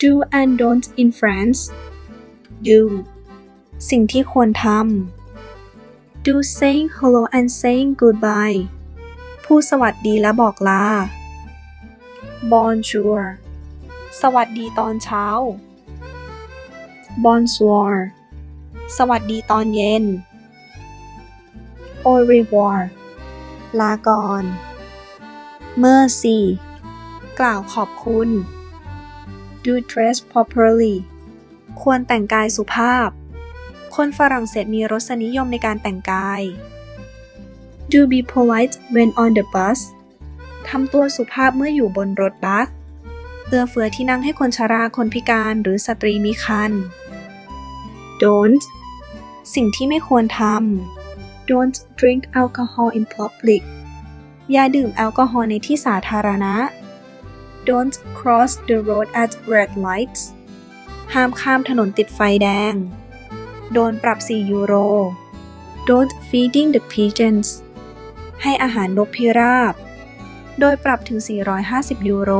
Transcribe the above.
do and don't in France do สิ่งที่ควรทำ do saying hello and saying goodbye ำพูดสวัสดีและบอกลา bonjour สวัสดีตอนเช้า bonsoir สวัสดีตอนเย็น au revoir ลาก่อน merci กล่าวขอบคุณ do dress properly ควรแต่งกายสุภาพ คนฝรั่งเศสมีรสนิยมในการแต่งกาย do be polite when on the bus ทำตัวสุภาพเมื่ออยู่บนรถบัสเอื้อเฟื้อที่นั่งให้คนชราคนพิการหรือสตรีมีครรภ์ don't สิ่งที่ไม่ควรทำ don't drink alcohol in public อย่าดื่มแอลกอฮอล์ในที่สาธารณะ don't cross the road at red lights ห้ามข้ามถนนติดไฟแดง โดนปรับ 4 ยูโร don't feeding the pigeons ให้อาหารนกพิราบ โดยปรับถึง 450 ยูโร